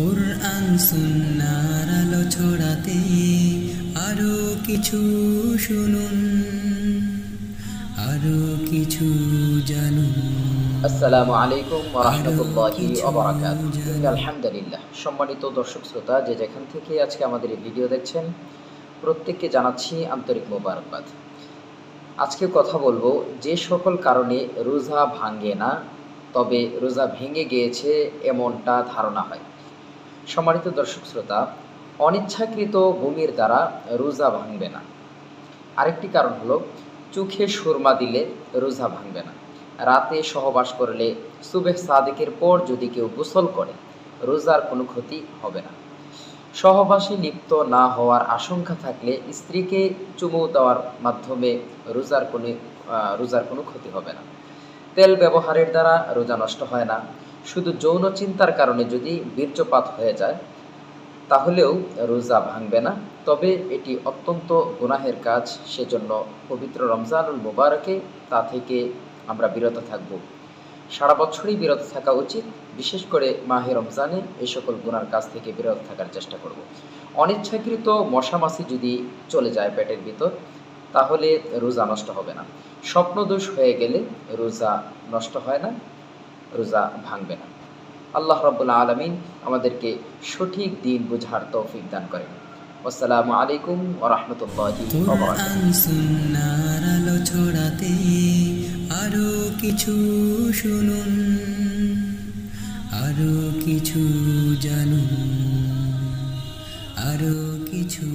কোরআন সুন্নার আলো ছড়াতে আরও কিছু শুনুন আরও কিছু জানুন। আসসালামু আলাইকুম ওরহমতুল্লাহি ওবরাকাতুহু আলহামদুলিল্লাহ সম্মানিত দর্শক শ্রোতা যে যেখান থেকে আজকে আমাদের এই ভিডিও দেখছেন প্রত্যেককে জানাচ্ছি আন্তরিক মোবারকবাদ। আজকে কথা বলব যে সকল কারণে রোজা ভাঙ্গে না তবে রোজা ভেঙে গিয়েছে এমনটা ধারণা হয়। সম্মানিত দর্শক শ্রোতা, অনিচ্ছাকৃত ভূমির দ্বারা রোজা ভাঙবে না। আরেকটি কারণ হলো, চোখে সুরমা দিলে রোজা ভাঙবে না। রাতে সহবাস করলে সুবেহ সাদেকের পর যদি কেউ গোসল করে, রোজার কোনো ক্ষতি হবে না। সহবাসে লিপ্ত না হওয়ার আশঙ্কা থাকলে স্ত্রীকে চুমু দেওয়ার মাধ্যমে রোজার কোনো রোজার কোনো ক্ষতি হবে না। তেল ব্যবহারের দ্বারা রোজা নষ্ট হয় না। শুধু যৌন চিন্তার কারণে যদি বীর্যপাত হয়ে যায়, তাহলেও রোজা ভাঙবে না। তবে এটি অত্যন্ত গুনাহের কাজ। সেজন্য পবিত্র রমজানুল মুবারকে তা থেকে আমরা বিরত থাকব। সারা বছরই বিরত থাকা উচিত। বিশেষ করে মাহে রমজানে এই সকল গুনার কাজ থেকে বিরত থাকার চেষ্টা করব। অনিচ্ছাকৃত মশামাছি যদি চলে যায় পেটের ভিতর, তাহলে রোজা নষ্ট হবে না। স্বপ্নদোষ হয়ে গেলে রোজা নষ্ট হয় না। রোজা ভাঙবে না। আল্লাহ রবুল্লা আলমিন আমাদেরকে সঠিক দিন বোঝার তৌফিক দান করেন। আসসালামু আলাইকুম আলো ছড়াতে আরও কিছু শুনুন আরও কিছু জানুন আরও কিছু